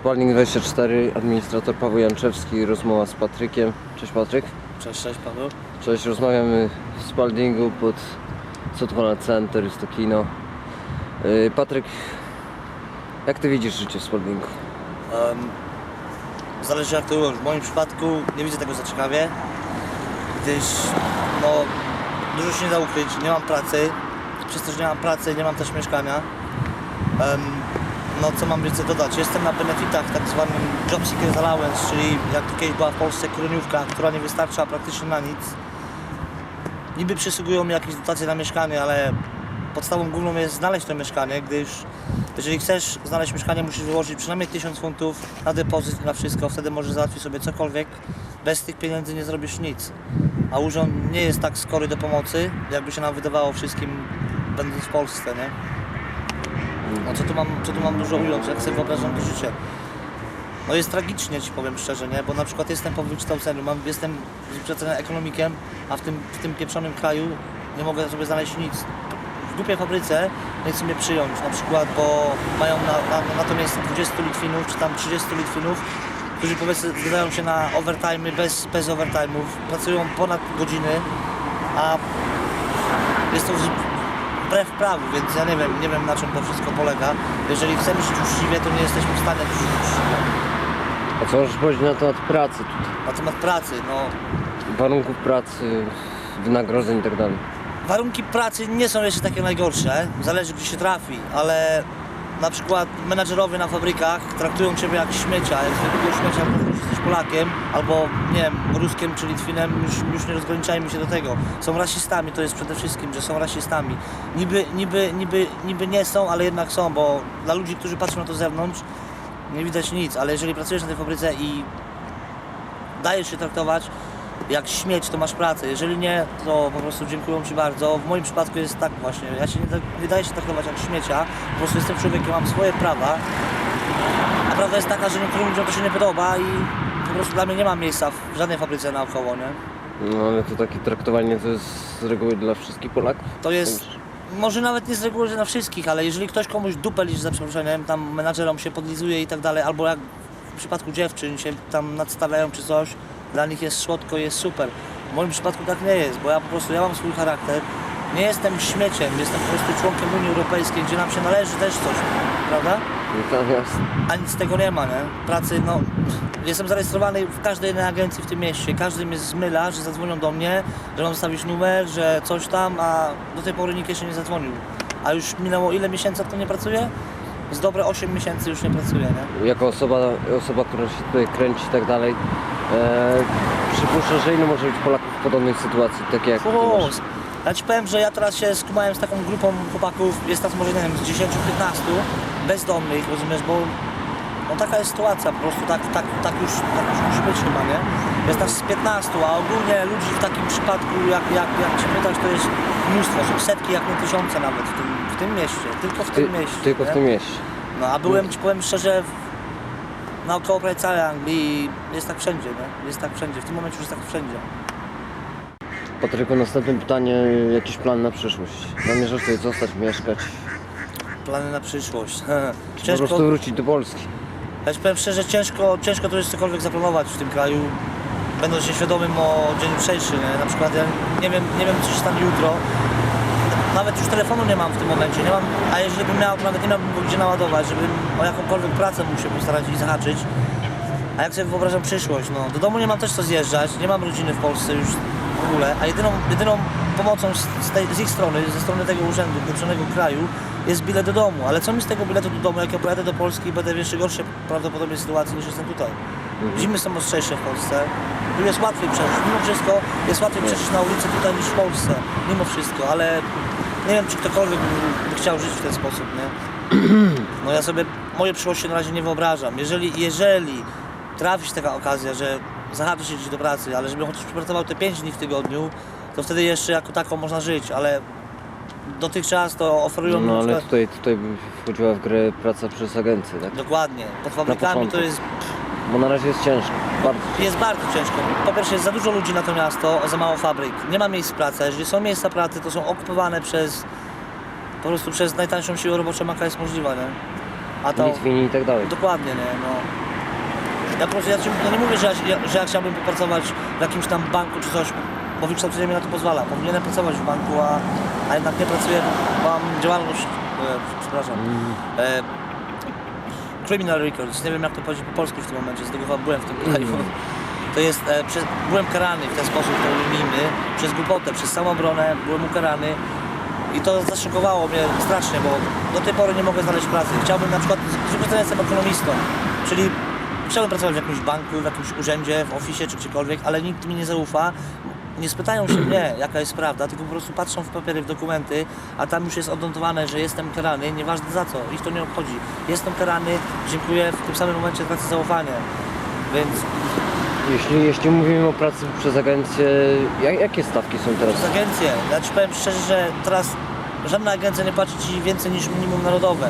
Spalnik 24, administrator Paweł Janczewski, rozmowa z Patrykiem. Cześć Patryk. Cześć, cześć Paweł. Cześć, rozmawiamy w Spaldingu pod Sotwana Center, jest to kino. Yy, Patryk, jak ty widzisz życie w Spaldingu? Um, zależy jak to ująć. W moim przypadku nie widzę tego za ciekawie, gdyż no, dużo się nie da ukryć, nie mam pracy. Przez to, że nie mam pracy, nie mam też mieszkania. Em, no co mam więcej dodać? Jestem na benefitach tak zwanym Job Allowance, czyli jak kiedyś była w Polsce koroniówka, która nie wystarcza praktycznie na nic. Niby przysługują mi jakieś dotacje na mieszkanie, ale podstawą główną jest znaleźć to mieszkanie, gdyż jeżeli chcesz znaleźć mieszkanie, musisz wyłożyć przynajmniej 1000 funtów na depozyt, na wszystko, wtedy możesz załatwić sobie cokolwiek. Bez tych pieniędzy nie zrobisz nic. A urząd nie jest tak skory do pomocy, jakby się nam wydawało wszystkim, będąc w Polsce, nie? No co tu mam, co tu mam dużo ująć, jak sobie wyobrażam to życie. No jest tragicznie ci powiem szczerze, nie? Bo na przykład jestem po wykształceniu, mam, jestem wykształcony ekonomikiem, a w tym, w tym pieprzonym kraju nie mogę sobie znaleźć nic. W głupiej fabryce nie chcą mnie przyjąć, na przykład, bo mają na, na, na to miejsce 20 Litwinów, czy tam 30 Litwinów, którzy powiedzmy zgadzają się na overtime bez, bez overtime'ów, pracują ponad godziny, a jest to wbrew prawu, więc ja nie wiem, nie wiem na czym to wszystko polega. Jeżeli chcemy żyć uczciwie, to nie jesteśmy w stanie żyć uczciwie. A co możesz powiedzieć na temat pracy? Na temat pracy, no Warunków pracy, wynagrodzeń i tak dalej. warunki pracy nie są jeszcze takie najgorsze, zależy gdzie się trafi, ale na przykład menadżerowie na fabrykach traktują Ciebie jak śmiecia, jak zwykłego śmiecia, bo jesteś Polakiem, albo nie wiem, Ruskiem czy Litwinem, już, już nie rozgraniczajmy się do tego. Są rasistami, to jest przede wszystkim, że są rasistami. Niby, niby, niby, niby nie są, ale jednak są, bo dla ludzi, którzy patrzą na to z zewnątrz, nie widać nic, ale jeżeli pracujesz na tej fabryce i dajesz się traktować jak śmieć, to masz pracę. Jeżeli nie, to po prostu dziękuję Ci bardzo. W moim przypadku jest tak właśnie, ja się nie, nie daję się traktować jak śmiecia, po prostu jestem człowiekiem, mam swoje prawa, a prawda jest taka, że niektórym ludziom to się nie podoba i po prostu dla mnie nie ma miejsca w żadnej fabryce naokoło, nie? No ale to takie traktowanie to jest z reguły dla wszystkich Polaków? To jest, może nawet nie z reguły, że na wszystkich, ale jeżeli ktoś komuś dupę liczy za przeproszeniem, tam menadżerom się podlizuje i tak dalej, albo jak w przypadku dziewczyn się tam nadstawiają czy coś, dla nich jest słodko, jest super. W moim przypadku tak nie jest, bo ja po prostu, ja mam swój charakter, nie jestem śmieciem, jestem po prostu członkiem Unii Europejskiej, gdzie nam się należy też coś, prawda? Natomiast A nic z tego nie ma, nie? Pracy, no, jestem zarejestrowany w każdej jednej agencji w tym mieście. Każdy mnie zmyla, że zadzwonią do mnie, że mam zostawić numer, że coś tam, a do tej pory nikt jeszcze nie zadzwonił. A już minęło ile miesięcy, jak to nie pracuję? Z dobre 8 miesięcy już nie pracuję, nie? jako osoba, osoba która się tutaj kręci i tak dalej, e, przypuszczę, że ilu może być Polaków w podobnej sytuacji, takie jak ty O, masz? ja ci powiem, że ja teraz się skumałem z taką grupą chłopaków, jest nas może nie wiem, z 10-15 bezdomnych, rozumiesz, bo no taka jest sytuacja, po prostu tak, tak, tak, już, tak już musi być chyba, nie? Jest nas z 15, a ogólnie ludzi w takim przypadku, jak, jak, jak się pytać, to jest mnóstwo, są setki, jak nie tysiące nawet w tym, w tym mieście, tylko w Ty, tym mieście. tylko w nie? tym mieście. No a byłem, ci powiem szczerze, w, naokoło prawie całej Anglii i jest tak wszędzie, nie? Jest tak wszędzie, w tym momencie już jest tak wszędzie. Patryku, następne pytanie, jakiś plan na przyszłość? Zamierzasz tutaj zostać, mieszkać, Plany na przyszłość. czy po prostu wrócić do Polski? Ja ci powiem szczerze, ciężko, ciężko to jest cokolwiek zaplanować w tym kraju, będąc się świadomym o dzień jutrzejszy, nie? Na przykład ja nie wiem, nie wiem co się stanie jutro. Nawet już telefonu nie mam w tym momencie, nie mam, a jeżeli bym miał, to nawet nie miałbym go gdzie naładować, żebym o jakąkolwiek pracę mógł się postarać i zahaczyć. A jak sobie wyobrażam przyszłość, no do domu nie mam też co zjeżdżać, nie mam rodziny w Polsce już w ogóle, a jedyną, jedyną pomocą z, tej, z ich strony, ze strony tego urzędu, pieprzonego kraju, jest bilet do domu. Ale co mi z tego biletu do domu, jak ja pojadę do Polski i będę w jeszcze gorszej prawdopodobnie sytuacji niż jestem tutaj. Zimy są ostrzejsze w Polsce, tu jest łatwiej przeżyć, mimo wszystko jest łatwiej przeżyć na ulicy tutaj niż w Polsce, mimo wszystko, ale nie wiem czy ktokolwiek by, chciał żyć w ten sposób, nie? No ja sobie moje przyszłości na razie nie wyobrażam. Jeżeli, jeżeli trafi się taka okazja, że zahaczy się gdzieś do pracy, ale żebym chociaż pracował te 5 dni w tygodniu, to wtedy jeszcze jako taką można żyć, ale dotychczas to oferują No na ale przykład- tutaj, tutaj wchodziła w grę praca przez agencję, tak? Dokładnie. Pod fabrykami to jest, Bo na razie jest ciężko, bardzo. jest bardzo ciężko. Po pierwsze jest za dużo ludzi na to miasto, za mało fabryk. Nie ma miejsc pracy. Jeżeli są miejsca pracy, to są okupowane przez po prostu przez najtańszą siłę roboczą, jaka jest możliwa, nie? A to... Litwini i tak dalej. Dokładnie, nie, no. Ja po prostu, ja, ja nie mówię, że ja, że ja chciałbym popracować w jakimś tam banku czy coś, bo wykształcenie mi na to pozwala. Powinienem pracować w banku, a, a jednak nie pracuję, mam działalność, e, przepraszam, e, criminal records, nie wiem jak to powiedzieć po polsku w tym momencie, z tego chyba byłem w tym kraju. To jest, e, przez, byłem karany w ten sposób, to ujmijmy, przez głupotę, przez samoobronę, byłem ukarany i to zaszokowało mnie strasznie, bo do tej pory nie mogę znaleźć pracy. Chciałbym na przykład, wykształcenia jestem ekonomistą, czyli chciałbym pracować w jakimś banku, w jakimś urzędzie, w oficie czy gdziekolwiek, ale nikt mi nie zaufa. Nie spytają się mnie, jaka jest prawda, tylko po prostu patrzą w papiery, w dokumenty, a tam już jest odnotowane, że jestem karany, nieważne za co, ich to nie obchodzi. Jestem karany, dziękuję, w tym samym momencie tracę zaufanie. Więc Jeśli, jeśli mówimy o pracy przez agencję, jak, jakie stawki są teraz? przez agencję, ja Ci powiem szczerze, że teraz żadna agencja nie płaci Ci więcej niż minimum narodowe.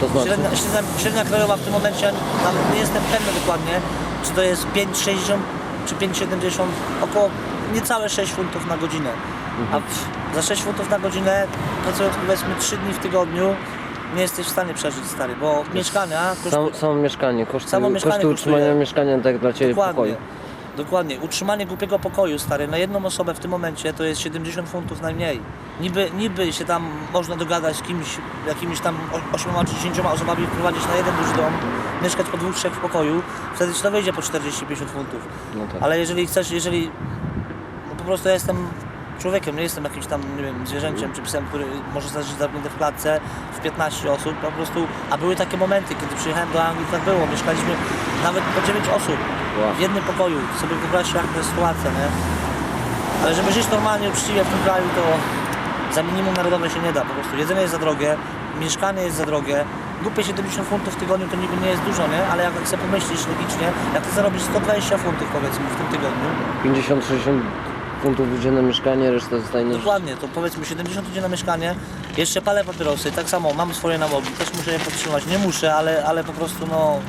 To znaczy? Średnia, średnia, średnia krajowa w tym momencie, nawet nie jestem pewny dokładnie, czy to jest 5,60 czy 5,70, około niecałe 6 funtów na godzinę. A w, za 6 funtów na godzinę, pracując powiedzmy 3 dni w tygodniu, nie jesteś w stanie przeżyć stary, bo mieszkania Sam, kosztują... samo mieszkanie, koszty, Samo mieszkanie koszty utrzymania kosztuje. mieszkania tak dla Ciebie Dokładnie. pokoju. Dokładnie. Utrzymanie głupiego pokoju, stary, na jedną osobę w tym momencie to jest 70 funtów najmniej. Niby, niby się tam można dogadać z kimś, jakimiś tam 8 czy 10 osobami wprowadzić na jeden duży dom, mieszkać po dwóch, trzech w pokoju, wtedy ci to wyjdzie po 40-50 funtów. No tak. Ale jeżeli chcesz, jeżeli po prostu ja jestem człowiekiem, nie jestem jakimś tam, nie wiem, zwierzęciem czy psem, który może zostać zamknięty w klatce w 15 osób, po prostu, a były takie momenty, kiedy przyjechałem do Anglii, tak było, mieszkaliśmy nawet po 9 osób w jednym pokoju, sobie wyobraźcie jak to jest sytuacja, nie? Ale żeby żyć normalnie, uczciwie w tym kraju, to za minimum narodowe się nie da po prostu. Jedzenie jest za drogie, mieszkanie jest za drogie, głupie 70 funtów w tygodniu to niby nie jest dużo, nie? Ale jak sobie pomyślisz logicznie, jak ty zarobisz 120 funtów powiedzmy w tym tygodniu, 50-60 funtów idzie na mieszkanie, reszta zostaje na Dokładnie, to powiedzmy 70 idzie na mieszkanie, jeszcze palę papierosy, tak samo mam swoje nałogi, też muszę je podtrzymać, nie muszę, ale, ale po prostu no,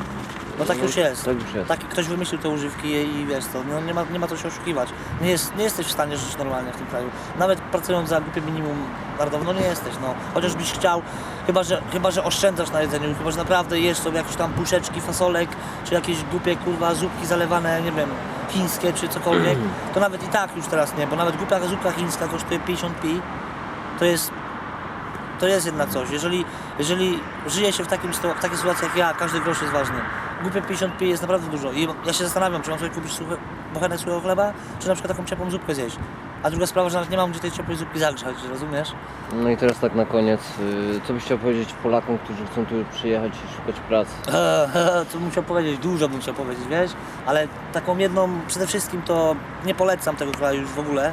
no tak już jest. Tak już jest. Tak, ktoś wymyślił te używki i wiesz to, no nie ma, nie ma co się oszukiwać. Nie, jest, nie jesteś w stanie żyć normalnie w tym kraju. Nawet pracując za głupie minimum narodowe, no nie jesteś, no. Chociaż byś chciał, chyba że, chyba że oszczędzasz na jedzeniu, chyba że naprawdę jesz sobie jakieś tam puszeczki fasolek, czy jakieś głupie kurwa zupki zalewane, nie wiem, chińskie czy cokolwiek, to nawet i tak już teraz nie, bo nawet głupia zupka chińska kosztuje 50 pi, to jest to jest jednak coś. Jeżeli, jeżeli żyje się w, takim, w takiej sytuacji jak ja, każdy grosz jest ważny. Głupie 50 jest naprawdę dużo. I ja się zastanawiam, czy mam sobie kupić suche, bochenek suchego chleba, czy na przykład taką ciepłą zupkę zjeść. A druga sprawa, że nawet nie mam gdzie tej ciepłej zupki zagrzać, rozumiesz? No i teraz tak na koniec, y, co byś chciał powiedzieć Polakom, którzy chcą tu przyjechać i szukać pracy? Co bym chciał powiedzieć? Dużo bym chciał powiedzieć, wiesz? Ale taką jedną, przede wszystkim to nie polecam tego kraju już w ogóle.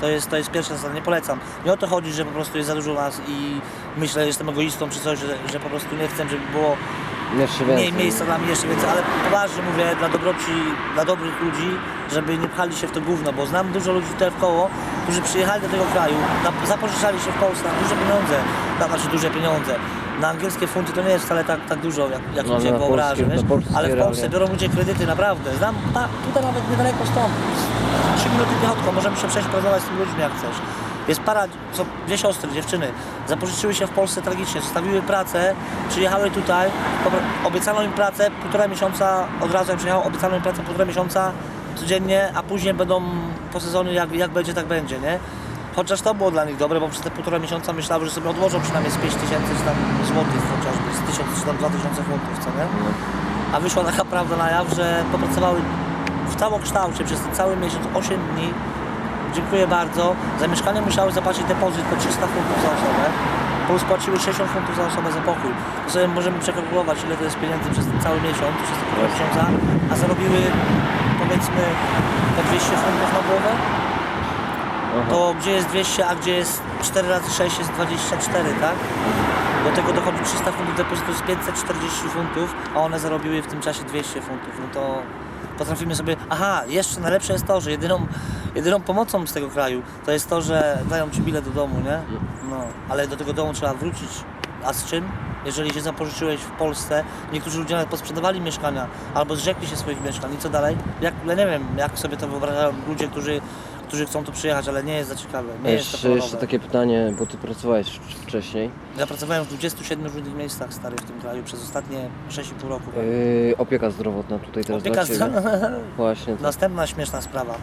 To jest, to jest pierwsza zasada, nie polecam. Nie o to chodzi, że po prostu jest za dużo nas i myślę, że jestem egoistą czy coś, że, że po prostu nie chcę, żeby było Jeszcze więcej. mniej miejsca dla mnie jeszcze więcej, ale poważnie mówię dla dobroci, dla dobrych ludzi, żeby nie pchali się w to gówno, bo znam dużo ludzi tutaj w koło, którzy przyjechali do tego kraju, na, zapożyczali się w Polsce na duże pieniądze, na, znaczy duże pieniądze. Na angielskie funty to nie jest wcale tak, tak dużo, jak, jak No, ludzie na wyobrażają, polskie- wiesz? na polskie ale w Polsce realia. biorą ludzie kredyty, naprawdę. Znam, ta, tutaj nawet niedaleko stąd, 3 minuty piechotką, możemy się przejść porozmawiać z tymi ludźmi jak chcesz. Jest para, co, dwie siostry, dziewczyny, zapożyczyły się w Polsce tragicznie, zostawiły pracę, przyjechały tutaj, obiecano im pracę półtora miesiąca, od razu jak przyjechało, obiecano im pracę półtora miesiąca codziennie, a później będą po sezonie, jak, jak będzie, tak będzie, nie? Chociaż to było dla nich dobre, bo przez te półtora miesiąca myślały, że sobie odłożą przynajmniej z 5 tysięcy czy tam złotych chociażby, z 1000 czy tam 2000 funtów, co nie? A wyszła taka prawda na jaw, że popracowały w całokształcie przez ten cały miesiąc 8 dni. Dziękuję bardzo. Za mieszkanie musiały zapłacić depozyt po 300 funtów za osobę. Plus płaciły 60 funtów za osobę za pokój. To sobie możemy przekalkulować, ile to jest pieniędzy przez ten cały miesiąc, przez półtora miesiąca, a zarobiły powiedzmy po 200 funtów na głowę. Aha. To gdzie jest 200, a gdzie jest 4 razy 6 jest 24, tak? Do tego dochodzi 300 funtów depozytu z 540 funtów, a one zarobiły w tym czasie 200 funtów. No to potrafimy sobie. Aha, jeszcze najlepsze jest to, że jedyną, jedyną pomocą z tego kraju to jest to, że dają ci bilet do domu, nie? No, ale do tego domu trzeba wrócić. A z czym? Jeżeli się zapożyczyłeś w Polsce, niektórzy ludzie nawet posprzedawali mieszkania albo zrzekli się swoich mieszkań i co dalej? Jak, ja nie wiem, jak sobie to wyobrażają ludzie, którzy którzy chcą tu przyjechać, ale nie jest za ciekawe. Nie jest to jeszcze, kolorowe. jeszcze takie pytanie, bo ty pracowałeś wcześniej. Ja pracowałem w 27 różnych miejscach stary w tym kraju przez ostatnie 6,5 roku. Yy, opieka zdrowotna tutaj teraz Opieka dla ciebie. zdrowotna. Właśnie. To. Następna śmieszna sprawa.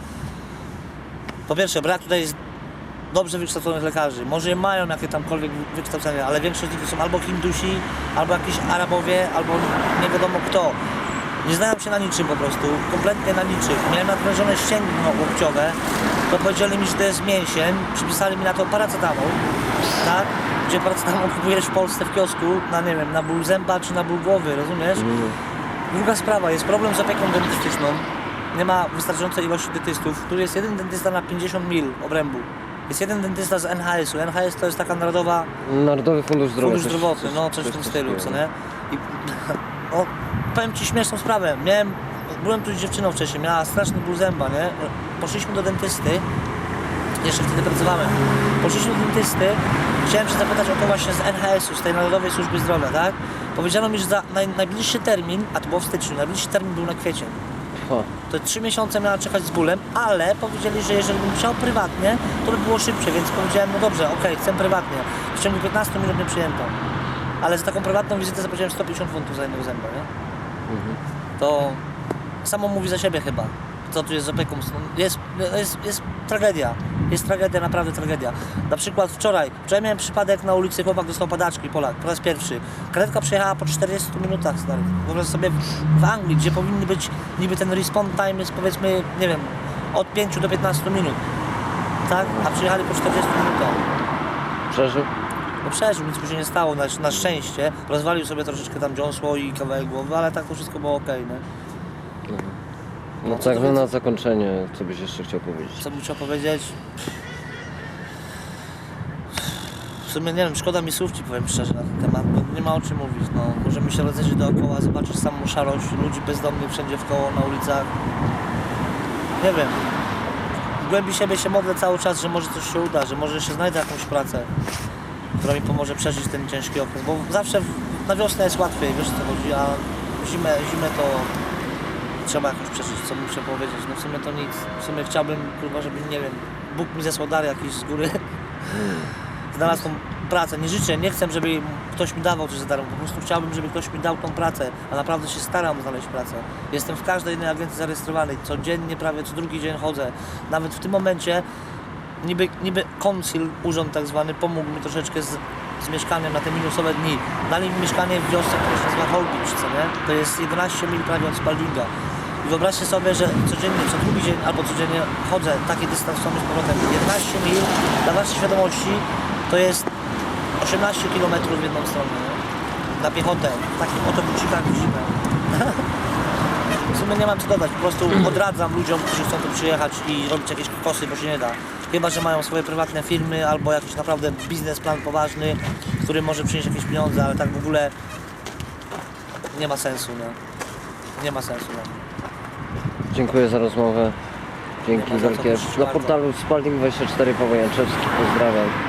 Po pierwsze, brak tutaj jest dobrze wykształconych lekarzy. Może mają jakie tamkolwiek wykształcenie, ale większość z nich są albo Hindusi, albo jakieś Arabowie, albo nie wiadomo kto. Nie znają się na niczym po prostu, kompletnie na niczym. Miałem nadwrażone ścięgno łokciowe, to powiedzieli mi, że to jest mięsień, przypisali mi na to paracetamol, tak? Gdzie paracetamol kupujesz w Polsce w kiosku na, nie wiem, na ból zęba czy na ból głowy, rozumiesz? Mm, Druga sprawa, jest problem z opieką dentystyczną. Nie ma wystarczającej ilości dentystów. Tu jest jeden dentysta na 50 mil obrębu. Jest jeden dentysta z NHS-u. NHS to jest taka narodowa Narodowy Fundusz Zdrowia. fundusz zdrowotny, no coś w tym stylu, co nie? I o, powiem Ci śmieszną sprawę. Miałem, byłem tu z dziewczyną wcześniej, miała straszny ból zęba, nie? Poszliśmy do dentysty, jeszcze wtedy pracowałem. Poszliśmy do dentysty, chciałem się zapytać o to właśnie z NHS-u, z tej Narodowej Służby Zdrowia, tak? Powiedziano mi, że za naj, najbliższy termin, a to było w styczniu, najbliższy termin był na kwiecień. To trzy miesiące miała czekać z bólem, ale powiedzieli, że jeżeli bym chciał prywatnie, to by było szybciej, więc powiedziałem, no dobrze, okej, chcę prywatnie. W ciągu 15 minut mnie przyjęto. Ale za taką prywatną wizytę zapłaciłem 150 funtów za jednego zęba, nie? mhm. To samo mówi za siebie chyba. Co tu jest z opieką? Jest, jest, jest tragedia. Jest tragedia, naprawdę tragedia. Na przykład wczoraj, wczoraj miałem przypadek na ulicy, chłopak dostał padaczki, Polak, po raz pierwszy. Karetka przyjechała po 40 minutach, stary. Wyobraź sobie w, Anglii, gdzie powinny być, niby ten respawn time jest powiedzmy, nie wiem, od 5 do 15 minut. Tak? A przyjechali po 40 minutach. Przeżył? No przeżył, nic mu się nie stało, na, na szczęście. Rozwalił sobie troszeczkę tam dziąsło i kawałek głowy, ale tak to wszystko było okej, nie? No tak, no na zakończenie, co byś jeszcze chciał powiedzieć? Co bym chciał powiedzieć? W sumie nie wiem, szkoda mi słów ci powiem szczerze na ten temat, bo nie ma o czym mówić. No, możemy się rozejrzeć dookoła, zobaczyć samą szarość ludzi bezdomnych wszędzie w koło na ulicach. Nie wiem. W głębi siebie się modlę cały czas, że może coś się uda, że może jeszcze znajdę jakąś pracę, która mi pomoże przeżyć ten ciężki okres. Bo zawsze na wiosnę jest łatwiej, wiesz co chodzi, a zimę, zimę to trzeba jakoś przeżyć, co muszę powiedzieć. No w sumie to nic. W sumie chciałbym, kurwa, żeby, nie wiem, Bóg mi zesłał dar jakiś z góry. Znalazł tą pracę. Nie życzę, nie chcę, żeby ktoś mi dawał coś za darmo. Po prostu chciałbym, żeby ktoś mi dał tą pracę, a naprawdę się staram znaleźć pracę. Jestem w każdej innej agencji zarejestrowany. Codziennie, prawie co drugi dzień chodzę. Nawet w tym momencie niby, niby konsil, urząd tak zwany, pomógł mi troszeczkę z, z mieszkaniem na te minusowe dni. Dali mi mieszkanie w wiosce, która się nazywa Holbridge, co nie? To jest 11 mil prawie od Spaldinga. Wyobraźcie sobie, że codziennie, co drugi dzień albo codziennie chodzę taki dystans sobie z powrotem. 11 mil, dla waszej świadomości, to jest 18 km w jedną stronę, nie? Na piechotę, w takich oto bucikach zimę. W sumie nie mam co dodać, po prostu odradzam ludziom, którzy chcą tu przyjechać i robić jakieś kokosy, bo się nie da. Chyba, że mają swoje prywatne firmy albo jakiś naprawdę biznesplan poważny, który może przynieść jakieś pieniądze, ale tak w ogóle nie ma sensu, nie? Nie ma sensu, nie? Dziękuję za rozmowę. Dzięki wielkie. Na portalu Spalding24 Paweł Janczewski, pozdrawiam.